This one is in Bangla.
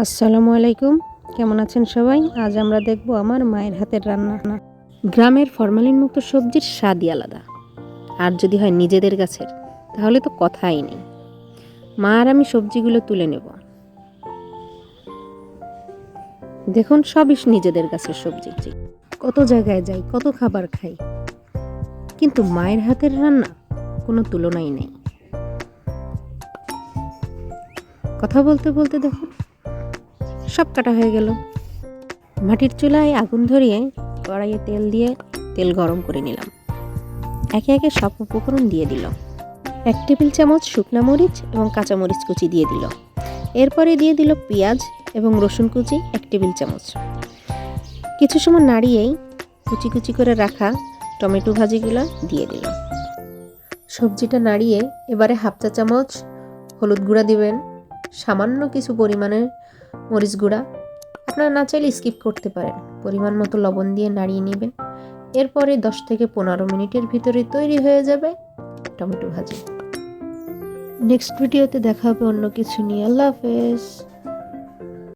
আসসালামু আলাইকুম। কেমন আছেন সবাই? আজ আমরা দেখব আমার মায়ের হাতের রান্না। গ্রামের ফরমালিন মুক্ত সবজির স্বাদই আলাদা। আর যদি হয় নিজেদের গাছের, তাহলে তো কথাই নেই। মা আর আমি সবজিগুলো তুলে নেব। দেখুন, সবই নিজেদের গাছের সবজি। কত জায়গায় যাই, কত খাবার খাই। কিন্তু মায়ের হাতের রান্না কোনো তুলনাই নেই। কথা বলতে বলতে দেখুন সব কাটা হয়ে গেল। মাটির চুলায় আগুন ধরিয়ে কড়াইয়ে তেল দিয়ে তেল গরম করে নিলাম। একে একে সব উপকরণ দিয়ে দিল। এক টেবিল চামচ শুকনা মরিচ এবং কাঁচা মরিচ কুচি দিয়ে দিল। এরপরে দিয়ে দিল পেঁয়াজ এবং রসুন কুচি এক টেবিল চামচ। কিছু সময় নাড়িয়েই কুচি কুচি করে রাখা টমেটো ভাজিগুলো দিয়ে দিল। সবজিটা নাড়িয়ে এবারে হাফ চা চামচ হলুদ গুঁড়া দিবেন। সামান্য কিছু পরিমাণের মরিচ গুঁড়া। আপনারা না চাইলে স্কিপ করতে পারেন। পরিমাণ মতো লবণ দিয়ে নাড়িয়ে নেবেন। এরপরে দশ থেকে পনেরো মিনিটের ভিতরে তৈরি হয়ে যাবে টমেটো ভাজি। নেক্সট ভিডিওতে দেখা হবে অন্য কিছু নিয়ে। আল্লাহ হাফেজ।